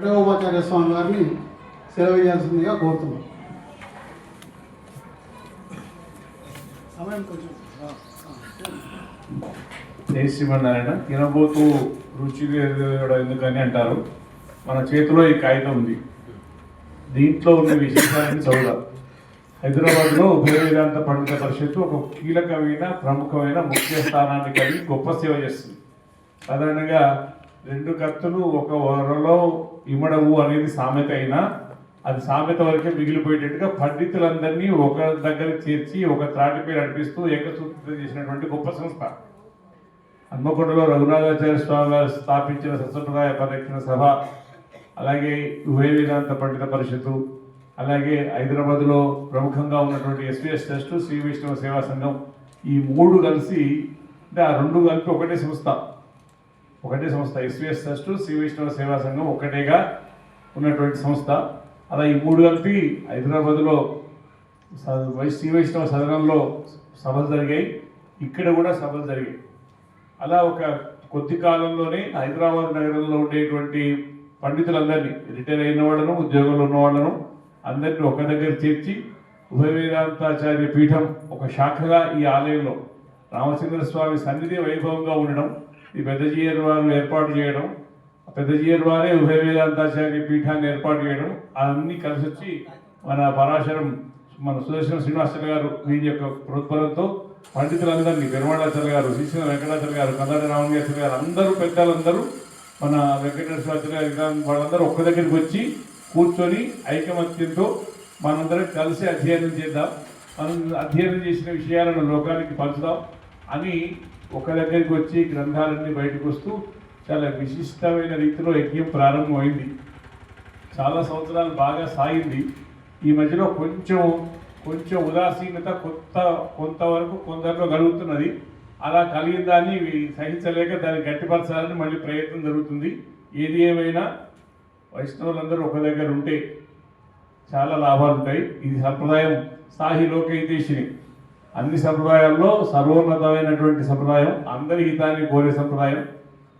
ఘటోపాచార్య స్వామి వారిని సెలవేయాల్సిందిగా కోరుతున్నాం. సమయం కొంచెం. జై శ్రీమన్నారాయణ. తినబోతూ రుచి ఎందుకని అంటారు? మన చేతిలో ఈ కాగితం ఉంది. దీంట్లో ఉన్న విశేషాలను చదువుదాం. హైదరాబాద్లో ఉభయ వేదాంత పండిత పరిషత్తు ఒక కీలకమైన ప్రముఖమైన ముఖ్య స్థానాన్ని కలిగి గొప్ప సేవ చేస్తుంది. సాధారణంగా రెండు కత్తులు ఒక వరలో ఇమడవు అనేది సామెత అయినా అది సామెత వరకే మిగిలిపోయేటట్టుగా పండితులందరినీ ఒక దగ్గర చేర్చి ఒక త్రాటిపై నడిపిస్తూ ఏకసూత్రం చేసినటువంటి గొప్ప సంస్థ. హన్మకొండలో రఘునాథాచార్య స్వామి గారు స్థాపించిన సత్సంప్రదాయ పరిరక్షణ సభ అలాగే ఉభయ వేదాంత పండిత పరిషత్తు అలాగే హైదరాబాద్లో ప్రముఖంగా ఉన్నటువంటి ఎస్విఎస్ ట్రస్ట్ శ్రీ వైష్ణవ సేవా సంఘం ఈ మూడు కలిసి అంటే ఆ రెండు కలిపి ఒకటే సంస్థ. ఒకటే సంస్థ ఎస్విఎస్ ట్రస్ట్ శ్రీ వైష్ణవ సేవా సంఘం ఒకటేగా ఉన్నటువంటి సంస్థ. అలా ఈ మూడు కలిపి హైదరాబాద్లో స- వై- శ్రీ వైష్ణవ సదనంలో సభలు జరిగాయి. ఇక్కడ కూడా సభలు జరిగాయి. అలా ఒక కొద్ది కాలంలోనే హైదరాబాద్ నగరంలో ఉండేటువంటి పండితులందరినీ రిటైర్ అయిన వాళ్ళను ఉద్యోగంలో ఉన్న వాళ్ళను అందరినీ ఒక దగ్గర చేర్చి ఉభయ వేదాంతాచార్య పీఠం ఒక శాఖగా ఈ ఆలయంలో రామచంద్ర స్వామి సన్నిధి వైభవంగా ఉండడం ఈ పెద్దజీయర్ వారు ఏర్పాటు చేయడం పెద్దజీయర్ వారే ఉభయ వేదాంతాచార్య పీఠాన్ని ఏర్పాటు చేయడం అన్నీ కలిసి వచ్చి మన పరాశరం మన సుదర్శన శ్రీనివాసరావు గారు వీరి యొక్క ప్రోత్బలంతో పండితులందరినీ పెరుమాళాచార్య గారు శ్రీశ్వర వెంకటాచార్య గారు కదాటి రామగాచార్య గారు అందరూ పెద్దలందరూ మన వెంకటేశ్వరాచార్య గారు వాళ్ళందరూ ఒక్క దగ్గరికి వచ్చి కూర్చొని ఐకమత్యంతో మనందరం కలిసి అధ్యయనం చేద్దాం. మనం అధ్యయనం చేసిన విషయాలను లోకానికి పంచుదాం. అని ఒక దగ్గరికి వచ్చి గ్రంథాలన్నీ బయటకు వస్తూ చాలా విశిష్టమైన రీతిలో యజ్ఞం ప్రారంభమైంది. చాలా సంవత్సరాలు బాగా సాగింది. ఈ మధ్యలో కొంచెం కొంచెం ఉదాసీనత కొత్త కొంతవరకు కొందరిలో కలుగుతున్నది. అలా కలిగిన దాన్ని ఇవి సహించలేక దాన్ని గట్టిపరచాలని మళ్ళీ ప్రయత్నం జరుగుతుంది. ఏది ఏమైనా వైష్ణవులందరూ ఒక దగ్గర ఉంటే చాలా లాభాలు ఉంటాయి ఇది సంప్రదాయం సాహి లోకైతేషిని అన్ని సంప్రదాయాల్లో సర్వోన్నతమైనటువంటి సంప్రదాయం అందరి హితాన్ని కోరే సంప్రదాయం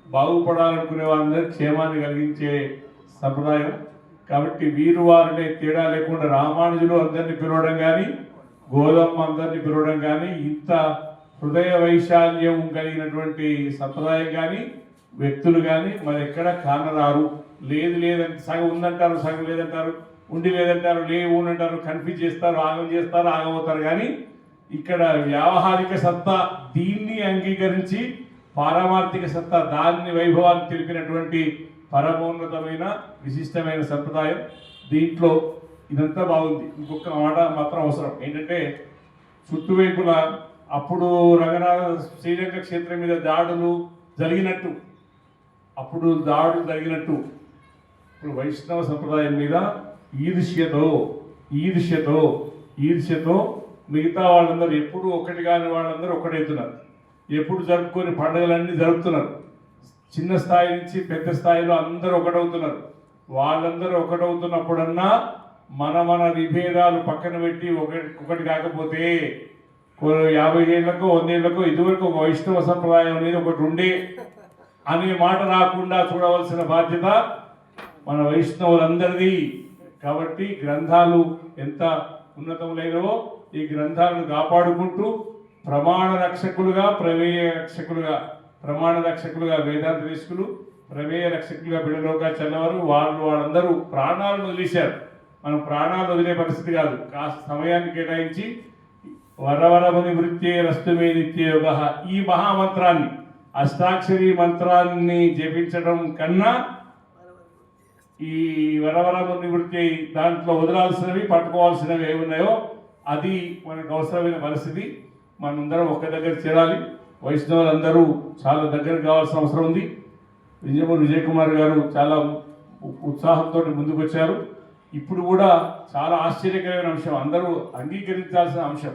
బాగుపడాలనుకునే వారందరి క్షేమాన్ని కలిగించే సంప్రదాయం. కాబట్టి వీరు వారినే తేడా లేకుండా రామానుజులు అందరినీ పిలవడం కానీ గోధమ్మ అందరినీ పిలవడం కానీ ఇంత హృదయ వైశాల్యం కలిగినటువంటి సంప్రదాయం కానీ వ్యక్తులు కానీ మరి ఎక్కడ కానరారు. లేదు లేదంటే సగం ఉందంటారు సగం లేదంటారు ఉండి లేదంటారు లేవు అంటారు కన్ఫ్యూజ్ చేస్తారు ఆగం చేస్తారు ఆగమవుతారు కానీ ఇక్కడ వ్యావహారిక సత్తా దీన్ని అంగీకరించి పారమార్థిక సత్తా దాన్ని వైభవాన్ని తెలిపినటువంటి పరమోన్నతమైన విశిష్టమైన సంప్రదాయం. దీంట్లో ఇదంతా బాగుంది. ఇంకొక మాట మాత్రం అవసరం. ఏంటంటే చుట్టువైపుల అప్పుడు రంగనాథ శ్రీలంక క్షేత్రం మీద దాడులు జరిగినట్టు. అప్పుడు దాడులు జరిగినట్టు. ఇప్పుడు వైష్ణవ సంప్రదాయం మీద ఈర్ష్యతో ఈర్ష్యతో ఈర్ష్యతో మిగతా వాళ్ళందరూ ఎప్పుడు ఒకటి కాని వాళ్ళందరూ ఒకటవుతున్నారు ఎప్పుడు జరుపుకొని పండుగలన్నీ జరుపుతున్నారు. చిన్న స్థాయి నుంచి పెద్ద స్థాయిలో అందరూ ఒకటవుతున్నారు. వాళ్ళందరూ ఒకటవుతున్నప్పుడన్నా మన మన విభేదాలు పక్కన పెట్టి ఒకటి ఒకటి కాకపోతే యాభై ఏళ్ళకు వందేళ్ళకు ఇదివరకు ఒక వైష్ణవ సంప్రదాయం అనేది ఒకటి ఉండే అనే మాట రాకుండా చూడవలసిన బాధ్యత మన వైష్ణవులందరిది. కాబట్టి గ్రంథాలు ఎంత ఉన్నతములైనవో ఈ గ్రంథాలను కాపాడుకుంటూ ప్రమాణ రక్షకులుగా ప్రమేయ రక్షకులుగా ప్రమాణ రక్షకులుగా వేదాంత రీసుకులు ప్రమేయ రక్షకులుగా బిడలోగా చల్లవారు. వాళ్ళు వాళ్ళందరూ ప్రాణాలను వదిలేశారు. మనం ప్రాణాలు వదిలే పరిస్థితి కాదు. కాస్త సమయాన్ని కేటాయించి వరవరముని వృత్తే రస్తుమే నిత్యయోగ ఈ మహామంత్రాన్ని అష్టాక్షరి మంత్రాన్ని జపించడం కన్నా ఈ వరవరము నివృత్తి దాంట్లో వదలాల్సినవి పట్టుకోవాల్సినవి ఏమి ఉన్నాయో అది మనకు అవసరమైన పరిస్థితి. మనందరం ఒక్క దగ్గర చేరాలి. వైష్ణవులందరూ చాలా దగ్గర కావాల్సిన అవసరం ఉంది. విజయపూర్ విజయ్ కుమార్ గారు చాలా ఉత్సాహంతో ముందుకు వచ్చారు ఇప్పుడు కూడా చాలా ఆశ్చర్యకరమైన అంశం అందరూ అంగీకరించాల్సిన అంశం.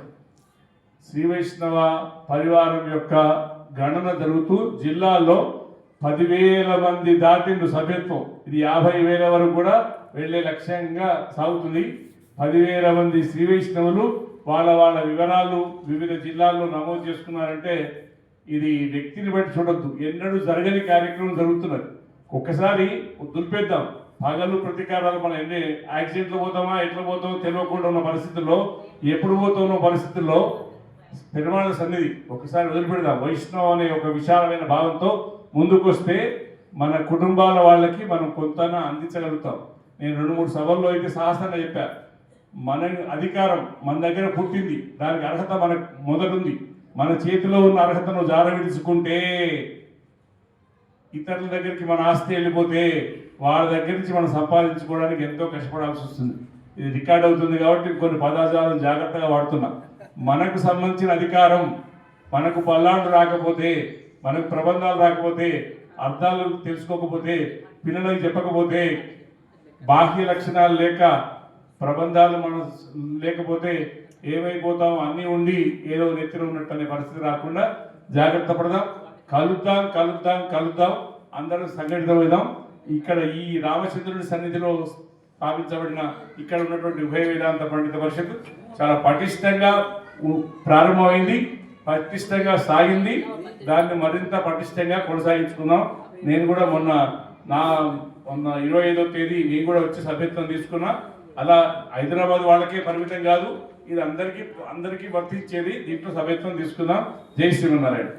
శ్రీ వైష్ణవ పరివారం యొక్క గణన జరుగుతూ జిల్లాలో పదివేల మంది దాటిండు సభ్యత్వం. ఇది యాభై వేల వరకు కూడా వెళ్ళే లక్ష్యంగా సాగుతుంది. పదివేల మంది శ్రీ వైష్ణవులు వాళ్ళ వాళ్ళ వివరాలు వివిధ జిల్లాల్లో నమోదు చేసుకున్నారంటే ఇది వ్యక్తిని బట్టి చూడొద్దు. ఎన్నడూ జరగని కార్యక్రమం జరుగుతున్నది. ఒక్కసారి దులిపేద్దాం. పగలు ప్రతీకారాలు మనం ఎన్ని యాక్సిడెంట్లు పోతామా ఎట్లా పోతామో తెలియకుండా ఉన్న పరిస్థితుల్లో ఎప్పుడు పోతామో పరిస్థితుల్లో పెరుమాళ సన్నిధి ఒకసారి వదిలిపెడదాం. వైష్ణవ్ అనే ఒక విశాలమైన భావంతో ముందుకు వస్తే మన కుటుంబాల వాళ్ళకి మనం కొంత అందించగలుగుతాం. నేను రెండు మూడు సభల్లో అయితే సాహసంగా చెప్పాను మన అధికారం మన దగ్గర పుట్టింది. దానికి అర్హత మనకు మొదలుంది. మన చేతిలో ఉన్న అర్హతను జారవిడుచుకుంటే ఇతరుల దగ్గరికి మన ఆస్తి వెళ్ళిపోతే వాళ్ళ దగ్గర నుంచి మనం సంపాదించుకోవడానికి ఎంతో కష్టపడాల్సి వస్తుంది. ఇది రికార్డ్ అవుతుంది కాబట్టి కొన్ని పదాజాలను జాగ్రత్తగా వాడుతున్నా. మనకు సంబంధించిన అధికారం మనకు పల్లాడు రాకపోతే మనకు ప్రబంధాలు రాకపోతే అర్థాలు తెలుసుకోకపోతే పిల్లలకు చెప్పకపోతే బాహ్య లక్షణాలు లేక ప్రబంధాలు మనం లేకపోతే ఏమైపోతాం అన్నీ ఉండి ఏదో నెత్తిన ఉన్నట్టు అనే పరిస్థితి రాకుండా జాగ్రత్త పడదాం. కలుద్దాం కలుద్దాం కలుద్దాం. అందరం సంఘటితమైదాం ఇక్కడ ఈ రామచంద్రుడి సన్నిధిలో స్థాపించబడిన ఇక్కడ ఉన్నటువంటి ఉభయ వేదాంత పండిత పరిషత్ చాలా పటిష్టంగా ప్రారంభమైంది. పటిష్టంగా సాగింది. దాన్ని మరింత పటిష్టంగా కొనసాగించుకున్నాం నేను కూడా మొన్న నా మొన్న ఇరవై ఐదో తేదీ నేను కూడా వచ్చి సభ్యత్వం తీసుకున్నా. అలా హైదరాబాద్ వాళ్ళకే పరిమితం కాదు. ఇది అందరికీ అందరికీ వర్తించేది. దీంట్లో సభ్యత్వం తీసుకుందాం. జై శ్రీమన్నారాయణ.